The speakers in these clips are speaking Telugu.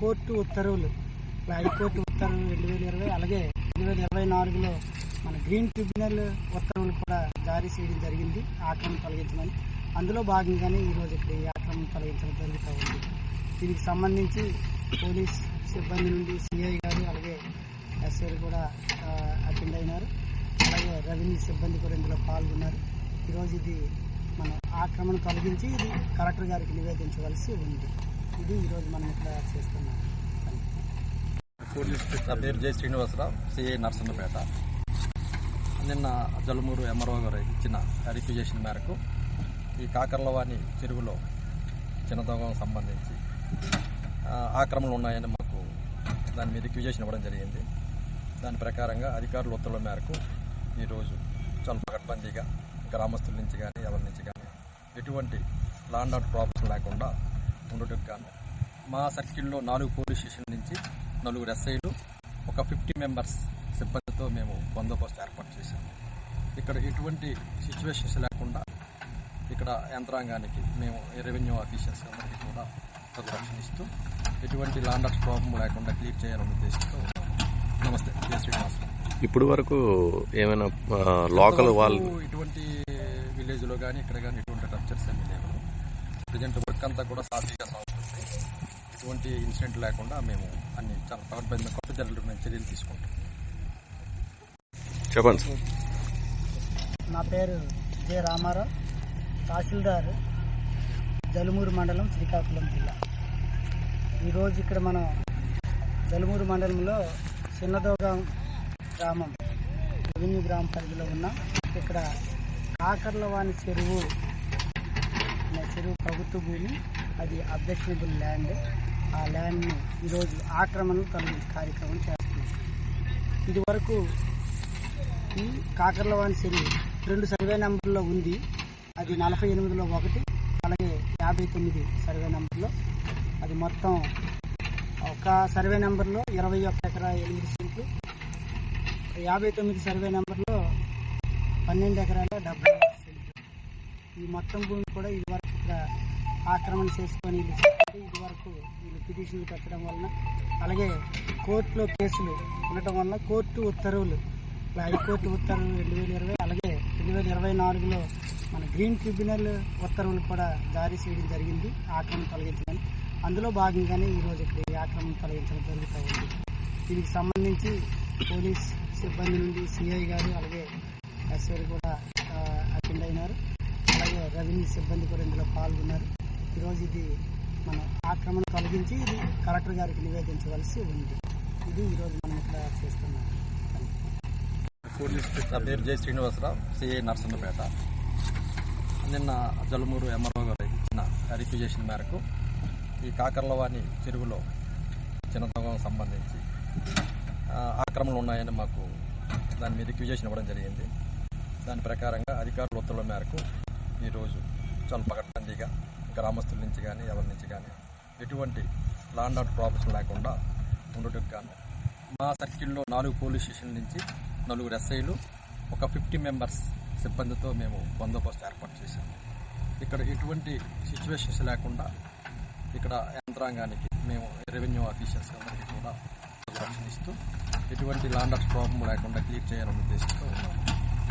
కోర్టు ఉత్తర్వులు. హైకోర్టు ఉత్తర్వులు రెండు వేల ఇరవై అలాగే రెండు వేల ఇరవై నాలుగులో మన గ్రీన్ ట్రిబ్యునల్ ఉత్తర్వులు కూడా జారీ చేయడం జరిగింది. ఆక్రమణ తొలగించమని. అందులో భాగంగానే ఈరోజు ఇక్కడ ఈ ఆక్రమణ తొలగించడం జరుగుతూ ఉంది. దీనికి సంబంధించి పోలీస్ సిబ్బంది నుండి సిఐ గారు అలాగే ఎస్ఐలు కూడా అటెండ్ అయినారు. అలాగే రెవెన్యూ సిబ్బంది కూడా ఇందులో పాల్గొన్నారు. ఈరోజు ఇది మనం ఆక్రమణ తొలగించి ఇది కలెక్టర్ గారికి నివేదించవలసి ఉంది. ఇది ఈరోజు మనం ఇక్కడ చేస్తున్నాం. నా పేరు జై శ్రీనివాసరావు సిఐ నర్సన్నపేట నిన్న జలమూరు ఎంఆర్ఓ గారు ఇచ్చిన రిక్విజేషన్ మేరకు ఈ కాకర్లవాణి చెరువులో చిన్నదొంగం సంబంధించి ఆక్రమణలు ఉన్నాయని మాకు దాని మీద రిక్విజేషన్ ఇవ్వడం జరిగింది. దాని ప్రకారంగా అధికారుల ఉత్తర్వుల మేరకు ఈరోజు చాలా పకడ్బందీగా గ్రామస్తుల నుంచి కానీ ఎవరి నుంచి కానీ ఎటువంటి లాండ్ ఆర్డర్ ప్రాబ్లమ్స్ లేకుండా ఉండటం గాను మా సర్కిల్లో నాలుగు పోలీస్ స్టేషన్ నుంచి నలుగురు ఎస్ఐలు ఒక ఫిఫ్టీ మెంబర్స్ సిబ్బందితో మేము బందోబస్తు ఏర్పాటు చేశాము ఇక్కడ ఎటువంటి సిచ్యువేషన్స్ లేకుండా ఇక్కడ యంత్రాంగానికి మేము రెవెన్యూ ఆఫీసర్స్ అందరికీ కూడా రక్షణ ఇస్తూ ఎటువంటి లాండ్ ఆఫ్ ప్రాబ్లం లేకుండా క్లియర్ చేయాలనే ఉద్దేశంతో. నమస్తే జయ శ్రీనివాస్. ఇప్పుడు వరకు ఏమైనా లోకల్ వాళ్ళు ఇటువంటి విలేజ్లో కానీ ఇక్కడ కానీ ఎటువంటి రప్చర్స్ ఏమీ లేవు. ప్రజెంట్ వర్క్ అంతా కూడా సాఫీగా సాగుతుంది. ఎటువంటి ఇన్సిడెంట్ లేకుండా మేము అన్ని చాలా పకడ్బందీ కొత్త చర్యలు మేము చర్యలు తీసుకుంటాం. చెప్పండి. సార్ నా పేరు జె రామారావు తహసీల్దార్ జలుమూరు మండలం శ్రీకాకుళం జిల్లా. ఈరోజు ఇక్కడ మనం జలుమూరు మండలంలో చిన్నదోగం గ్రామం రెవెన్యూ గ్రామ పరిధిలో ఉన్నాం. ఇక్కడ కాకర్లవాణి చెరువు చెరువు ప్రభుత్వ భూమి అది అబ్జెక్షనబుల్ ల్యాండ్ ఆ ల్యాండ్ని ఈరోజు ఆక్రమణ తొలగించే కార్యక్రమం చేస్తున్నాం. ఇదివరకు ఈ కాకర్లవాణి చెరువు రెండు సర్వే నెంబర్లో ఉంది. అది నలభై ఎనిమిదిలో ఒకటి అలాగే యాభై తొమ్మిది సర్వే నెంబర్లో అది మొత్తం ఒక సర్వే నెంబర్లో ఇరవై ఒక్క ఎకరా ఎనిమిది సెంట్లు. యాభై తొమ్మిది సర్వే నెంబర్లో పన్నెండు ఎకరాల డెబ్బై సెంట్లు. ఈ మొత్తం భూమి కూడా ఇది ఆక్రమణ చేసుకొని ఇది వరకు వీళ్ళు పిటిషన్లు పెట్టడం వలన అలాగే కోర్టులో కేసులు ఉండటం వలన కోర్టు ఉత్తర్వులు హైకోర్టు ఉత్తర్వులు రెండు వేల ఇరవై అలాగే రెండు వేల ఇరవై నాలుగులో మన గ్రీన్ ట్రిబ్యునల్ ఉత్తర్వులు కూడా జారీ చేయడం జరిగింది ఆక్రమణ తొలగించమని. అందులో భాగంగానే ఈరోజు ఇక్కడ ఈ ఆక్రమణ తొలగించడం జరుగుతూ ఉంది. దీనికి సంబంధించి పోలీస్ సిబ్బంది నుండి సిఐ గారు అలాగే ఎస్ఐ కూడా అటెండ్ అయినారు. రెవెన్యూ సిబ్బంది కూడా ఇందులో పాల్గొన్నారు. ఈరోజు ఇది మనం ఆక్రమణ తొలగించి ఇది కలెక్టర్ గారికి నివేదించవలసి ఉంది. ఇది ఈరోజు మనం ఇక్కడ చేస్తున్నాం నా పేరు జై శ్రీనివాసరావు సిఐ నర్సన్నపేట నిన్న జలుమూరు ఎంఆర్ఓ గారు ఇచ్చిన రిక్విజేషన్ మేరకు ఈ కాకర్లవాణి చెరువులో చిన్నదొంగం సంబంధించి ఆక్రమణలు ఉన్నాయని మాకు దాని మీద రిక్విజేషన్ ఇవ్వడం జరిగింది. దాని ప్రకారంగా అధికారుల ఉత్తర్వుల మేరకు ఈరోజు చాలా పకడ్బందీగా గ్రామస్తుల నుంచి కానీ ఎవరి నుంచి కానీ ఎటువంటి లాండ్ ఆర్డర్ ప్రాబ్లమ్స్ లేకుండా ఉండటం గాను మా సర్కిల్లో నాలుగు పోలీస్ స్టేషన్ నుంచి నలుగురు ఎస్ఐలు ఒక ఫిఫ్టీ మెంబర్స్ సిబ్బందితో మేము బందోబస్తు ఏర్పాటు చేశాము ఇక్కడ ఎటువంటి సిచ్యువేషన్స్ లేకుండా ఇక్కడ యంత్రాంగానికి మేము రెవెన్యూ ఆఫీసర్స్ అందరికీ కూడా రక్షణ ఇస్తూ ఎటువంటి లాండ్ ఆఫ్ ప్రాబ్లం లేకుండా క్లియర్ చేయాలనే ఉద్దేశంతో ఉన్నాము.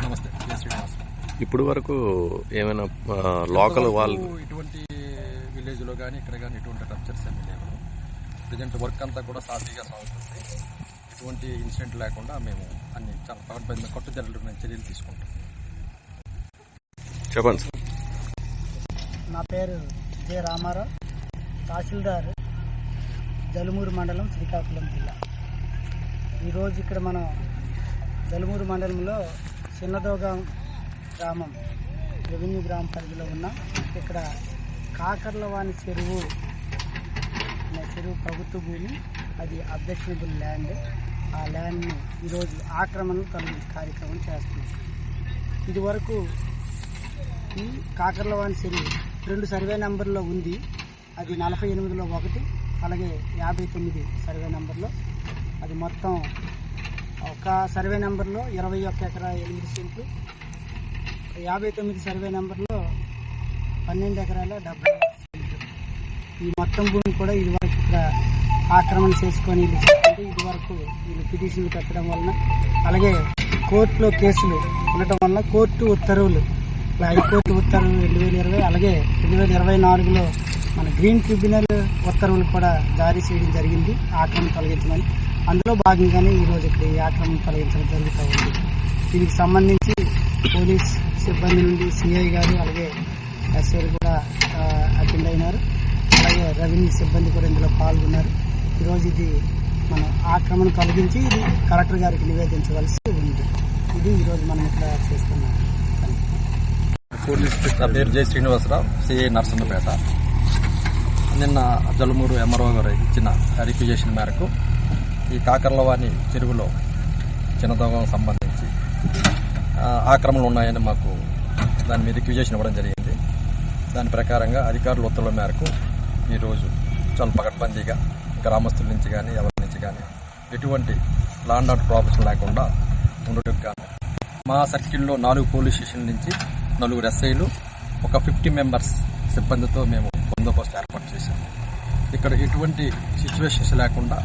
నమస్తే ఇప్పుడు వరకు ఏమైనా లోకల్ వాళ్ళు ఇటువంటి విలేజ్లో కానీ ఇక్కడ కానీ ఎటువంటి రప్చర్స్ ఏమీ లేవు. ప్రజెంట్ వర్క్ అంతా కూడా సాఫీగా సాగుతుంది. ఎటువంటి ఇన్సిడెంట్ లేకుండా మేము అన్ని చాలా కొత్త చర్యలు మేము చర్యలు తీసుకుంటాం. చెప్పండి సార్. నా పేరు జె రామారావు తహసీల్దార్ జలుమూరు మండలం శ్రీకాకుళం జిల్లా. ఈరోజు ఇక్కడ మనం జలుమూరు మండలంలో చిన్నదోగం గ్రామం రెవెన్యూ గ్రామ పరిధిలో ఉన్న ఇక్కడ కాకర్లవాణి చెరువు అనే చెరువు ప్రభుత్వ భూమి అది అబ్జెక్షనబుల్ ల్యాండ్. ఆ ల్యాండ్ని ఈరోజు ఆక్రమణ తొలగించే కార్యక్రమం చేస్తున్నాం. ఇదివరకు ఈ కాకర్లవాణి చెరువు రెండు సర్వే నెంబర్లో ఉంది. అది నలభై ఎనిమిదిలో ఒకటి అలాగే యాభై తొమ్మిది సర్వే నెంబర్లో. అది మొత్తం ఒక సర్వే నెంబర్లో ఇరవై ఒక్క ఎకరా ఎనిమిది సెంట్లు యాభై తొమ్మిది సర్వే నెంబర్లో పన్నెండు ఎకరాల డెబ్బై ఈ మొత్తం భూమి కూడా ఇది వరకు ఇక్కడ ఆక్రమణ చేసుకొని ఇది వరకు వీళ్ళు పిటిషన్లు పెట్టడం వలన అలాగే కోర్టులో కేసులు ఉండటం వలన కోర్టు ఉత్తర్వులు హైకోర్టు ఉత్తర్వులు రెండు వేల ఇరవై అలాగే రెండు వేల ఇరవై నాలుగులో మన గ్రీన్ ట్రిబ్యునల్ ఉత్తర్వులు కూడా జారీ చేయడం జరిగింది ఆక్రమణ తొలగించమని. అందులో భాగంగానే ఈరోజు ఇక్కడ ఈ ఆక్రమణ తొలగించడం జరుగుతూ ఉంది. దీనికి సంబంధించి పోలీస్ సిబ్బంది నుండి సిఐ గారు అలాగే ఎస్ఐ కూడా అటెండ్ అయినారు. అలాగే రెవెన్యూ సిబ్బంది కూడా ఇందులో పాల్గొన్నారు. ఈరోజు ఇది మనం ఆక్రమణ కలిగించి ఇది కలెక్టర్ గారికి నివేదించవలసి ఉంది. ఇది ఈరోజు మనం ఇక్కడ చేస్తున్నాం. నా పేరు జై శ్రీనివాసరావు సిఐ నర్సన్నపేట నిన్న జలమూరు ఎంఆర్ఓ గారు ఇచ్చిన రిక్విజేషన్ మేరకు ఈ కాకర్లవాణి చెరువులో చిన్నదోగం సంబంధించి ఆక్రమణలు ఉన్నాయని మాకు దాని మీద క్యూజేషన్ ఇవ్వడం జరిగింది. దాని ప్రకారంగా అధికారుల ఉత్తర్వుల మేరకు ఈరోజు చాలా పకడ్బందీగా గ్రామస్తుల నుంచి కానీ ఎవరి నుంచి కానీ ఎటువంటి లాండ్ ఆర్డర్ ప్రాబ్లమ్స్ లేకుండా ఉండటం కానీ మా సర్కిల్లో నాలుగు పోలీస్ స్టేషన్ నుంచి నలుగురు ఎస్ఐలు ఒక ఫిఫ్టీ మెంబర్స్ సిబ్బందితో మేము బందోబస్తు ఏర్పాటు చేశాము. ఇక్కడ ఎటువంటి సిచ్యువేషన్స్ లేకుండా